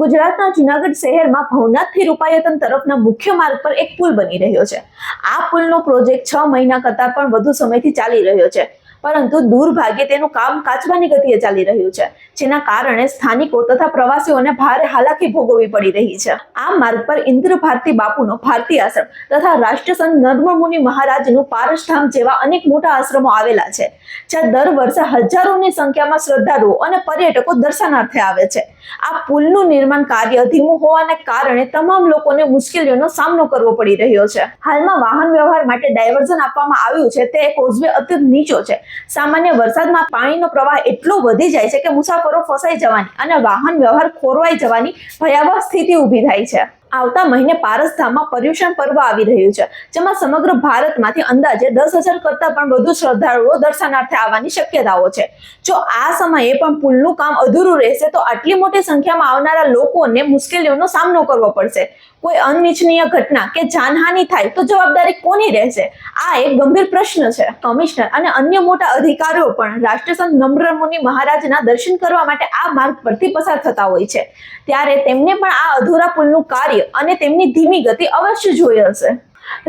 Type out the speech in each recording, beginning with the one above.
ગુજરાતના જુનાગઢ શહેરમાં ભવનાથથી રૂપાયતન તરફના મુખ્ય માર્ગ પર એક પુલ બની રહ્યો છે. આ પુલનો પ્રોજેક્ટ છ મહિના કરતાં પણ વધુ સમયથી ચાલી રહ્યો છે. પરંતુ દુર્ભાગ્યે તેનું કામ કાચબાની ગતિએ ચાલી રહ્યું છે, જેના કારણે સ્થાનિકો તથા પ્રવાસીઓને ભારે હાલાકી ભોગવવી પડી રહી છે. આ માર્ગ પર ઇન્દ્ર ભારતી બાપુનો ભારતી આશ્રમ તથા રાષ્ટ્રસંત નર્મમુનિ મહારાજનું પારસધામ જેવા અનેક મોટા આશ્રમો આવેલા છે, જ્યાં દર વર્ષે હજારોની સંખ્યામાં શ્રદ્ધાળુઓ અને પર્યટકો દર્શનાર્થે આવે છે. આ પુલનું નિર્માણ કાર્ય ધીમું હોવાને કારણે તમામ લોકોને મુશ્કેલીઓનો સામનો કરવો પડી રહ્યો છે. હાલમાં વાહન વ્યવહાર માટે ડાયવર્ઝન આપવામાં આવ્યું છે. તે કોઝવે અત્યંત નીચો છે. સામાન્ય વરસાદમાં પાણીનો પ્રવાહ એટલો વધી જાય છે કે મુસાફરો ફસાઈ જવાની અને વાહન વ્યવહાર ખોરવાઈ જવાની ભયાવહ સ્થિતિ ઊભી થાય છે. આવતા મહિને પારસધામમાં પર્યુષણ પર્વ આવી રહ્યું છે. જેમાં સમગ્ર ભારતમાંથી અંદાજે દસ હજાર કરતાં પણ વધુ શ્રદ્ધાળુઓ દર્શનાર્થે આવવાની શક્યતાઓ છે. જો આ સમયે પણ પુલનું કામ અધૂરું રહેશે, તો આટલી મોટી સંખ્યામાં આવનારા લોકોને મુશ્કેલીઓનો સામનો કરવો પડશે. કોઈ અનિચ્છનીય ઘટના કે જાનહાનિ થાય, તો જવાબદારી કોની રહેશે? આ એક ગંભીર પ્રશ્ન છે. કમિશનર અને અન્ય મોટા અધિકારીઓ પણ રાષ્ટ્રસંત નમ્રમુનિ મહારાજના દર્શન કરવા માટે આ માર્ગ પરથી પસાર થતા હોય છે. ત્યારે તેમને પણ આ અધૂરા પુલનું કાર્ય અને તેમની ધીમી ગતિ અવશ્ય જોઈ હશે.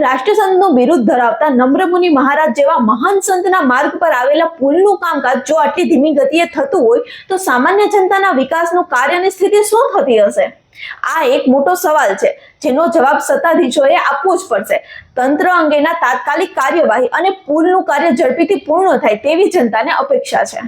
રાષ્ટ્રસંતનું બિરુદ ધરાવતા નમ્રમુનિ મહારાજ જેવા મહાન સંતના માર્ગ પર આવેલા પુલનું કામકાજ જો આટલી ધીમી ગતિએ થતું હોય, તો સામાન્ય જનતાના વિકાસનું કાર્યની સ્થિતિ શું થતી હશે? આ એક મોટો સવાલ છે, જેનો જવાબ સત્તાધીશોએ આપવો જ પડશે. તંત્ર અંગેના તાત્કાલિક કાર્યવાહી અને પુલનું કાર્ય ઝડપીથી પૂર્ણ થાય તેવી જનતાને અપેક્ષા છે.